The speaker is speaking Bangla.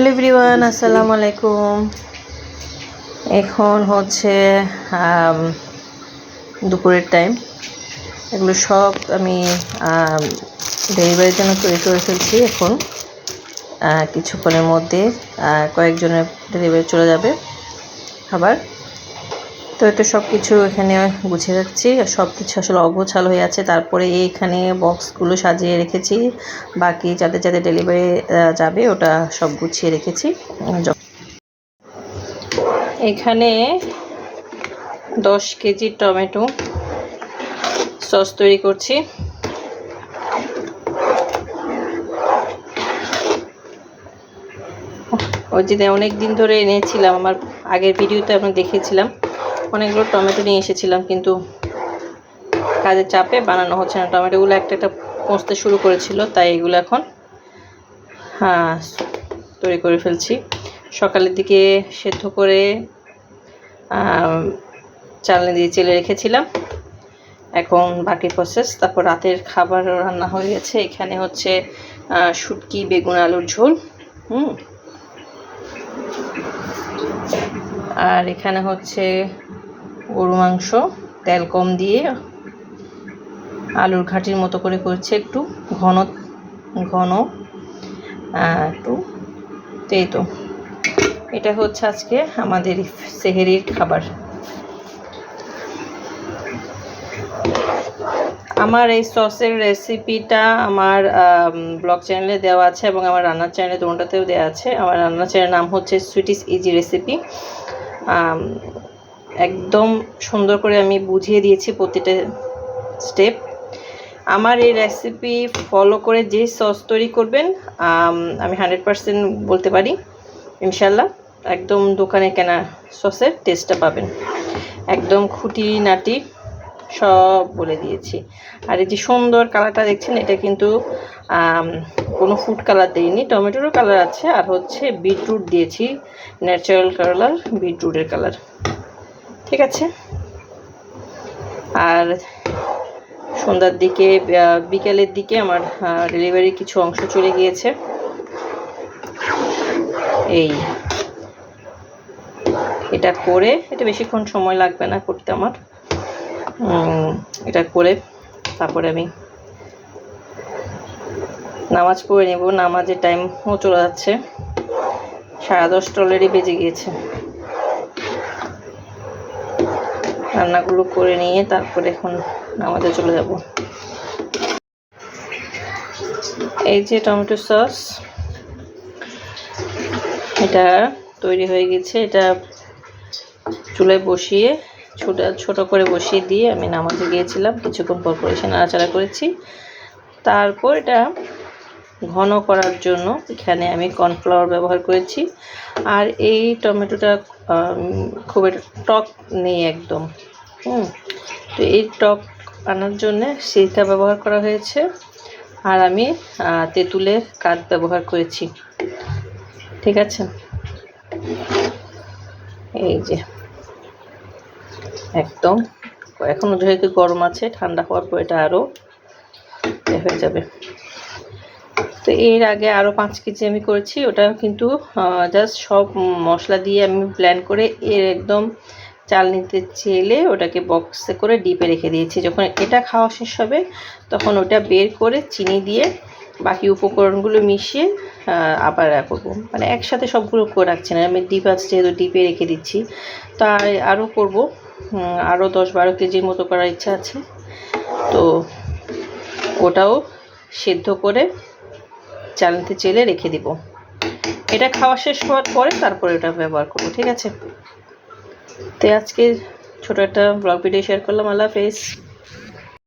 হ্যালো এভরিওয়ান, আসসালামু আলাইকুম। এখন হচ্ছে দুপুরের টাইম এগুলো সব আমি ডেলিভারির জন্য তৈরি করে ফেলছি এখন। কিছুক্ষণের মধ্যে কয়েকজনের ডেলিভারি চলে যাবে খাবার তো এটা সব কিছু এখানে গুছিয়ে রাখছি। সব কিছু আসলে অগোছাল হয়ে আছে। তারপরে এইখানে বক্সগুলো সাজিয়ে রেখেছি। বাকি যাদের যাদের ডেলিভারি যাবে ওটা সব গুছিয়ে রেখেছি। এখানে দশ কেজি টমেটো সস তৈরি করছি। ওই যে অনেক দিন ধরে এনেছিলাম, আমার আগের ভিডিওতে আমি দেখেছিলাম। অনেকগুলো টমেটো নিয়ে এসেছিলাম, কিন্তু কাজের চাপে বানানো হচ্ছে না। টমেটোগুলো একটা একটা পচতে শুরু করেছিল, তাই এগুলো এখন হ্যাঁ তৈরি করে ফেলছি। সকালের দিকে সেদ্ধ করে চালনি দিয়ে চেলে রেখেছিলাম। এখন বাকি প্রসেস তারপর রাতের খাবার রান্না হয়ে গেছে। এখানে হচ্ছে শুটকি, বেগুন, আলুর ঝোল, হুম। আর এখানে হচ্ছে গরু মাংস, তেল কম দিয়ে আলুর ঘাটির মতো করে করছে একটু ঘন ঘন একটু। এই তো। এটা হচ্ছে আজকে আমাদের সেহেরির খাবার। আমার এই সসের রেসিপিটা আমার ব্লগ চ্যানেলে দেওয়া আছে এবং আমার রান্নার চ্যানেলে দুটাতেও দেওয়া আছে। আমার রান্নার চ্যানেলের নাম হচ্ছে সুইটিস ইজি রেসিপি একদম সুন্দর করে আমি বুঝিয়ে দিয়েছি প্রতিটা স্টেপ আমার এই রেসিপি ফলো করে যে সস তৈরি করবেন, আমি হান্ড্রেড পারসেন্ট বলতে পারি, ইনশাল্লাহ। একদম দোকানে কেনা সসের টেস্টটা পাবেন। একদম খুঁটি নাটি সব বলে দিয়েছি। আর এই যে সুন্দর কালারটা দেখছেন, এটা কিন্তু কোনো ফুড কালার দেইনি, টমেটোরও কালার আছে, আর হচ্ছে বিটরুট দিয়েছি ন্যাচারাল কালার বিটরুটের কালার ঠিক আছে। আর সন্ধ্যার দিকে বিকেলের দিকে আমার ডেলিভারির কিছু অংশ চলে গিয়েছে। এই। এটা করে, এটা বেশিক্ষণ সময় লাগবে না করতে আমার। এটা করে তারপরে আমি নামাজ পড়ে নেব। নামাজের টাইমও চলে যাচ্ছে। সাড়ে দশটা অলরেডি বেজে গিয়েছে। রান্নাগুলো করে নিয়ে তারপরে এখন নামাজে চলে যাব। এই যে টমেটো সস, এটা তৈরি হয়ে গেছে। এটা চুলায় বসিয়ে ছোট ছোট করে বসিয়ে দিয়ে আমি নামাজে গিয়েছিলাম। কিছুক্ষণ পর পর এসে নাড়াচাড়া করেছি। তারপর এটা ঘন করার জন্য এখানে আমি কর্নফ্লাওয়ার ব্যবহার করেছি। আর এই টমেটোটা খুব টক নেই একদম। হুম, তো এই টক আনার জন্য সিরকা ব্যবহার করা হয়েছে। আর আমি তেঁতুলের কাঠ ব্যবহার করেছি। ঠিক আছে? এই যে, একদম। এখনও যেহেতু গরম আছে, ঠান্ডা হওয়ার পর এটা আরও হয়ে যাবে। তো এর আগে আরও পাঁচ কেজি আমি করেছি। ওটা কিন্তু জাস্ট সব মশলা দিয়ে আমি ব্ল্যান্ড করে এর একদম চাল নিতে চেলে ওটাকে বক্সে করে ডিপে রেখে দিয়েছি। যখন এটা খাওয়া শেষ হবে, তখন ওটা বের করে চিনি দিয়ে বাকি উপকরণগুলো মিশিয়ে আবার করব। মানে একসাথে সবগুলো করে রাখছি না, আমি ডিপ আছে যেহেতু ডিপে রেখে দিচ্ছি। তো আর- আরও করব আরও দশ বারো কেজির মতো করার ইচ্ছা আছে। তো ওটাও সেদ্ধ করে চালনিতে চেলে রেখে দিব। এটা খাওয়া শেষ হওয়ার পরে তারপরে এটা ব্যবহার করব, ঠিক আছে? তো আজকে ছোটো একটা ব্লগ ভিডিও শেয়ার করলাম। আল্লাহ হাফেজ।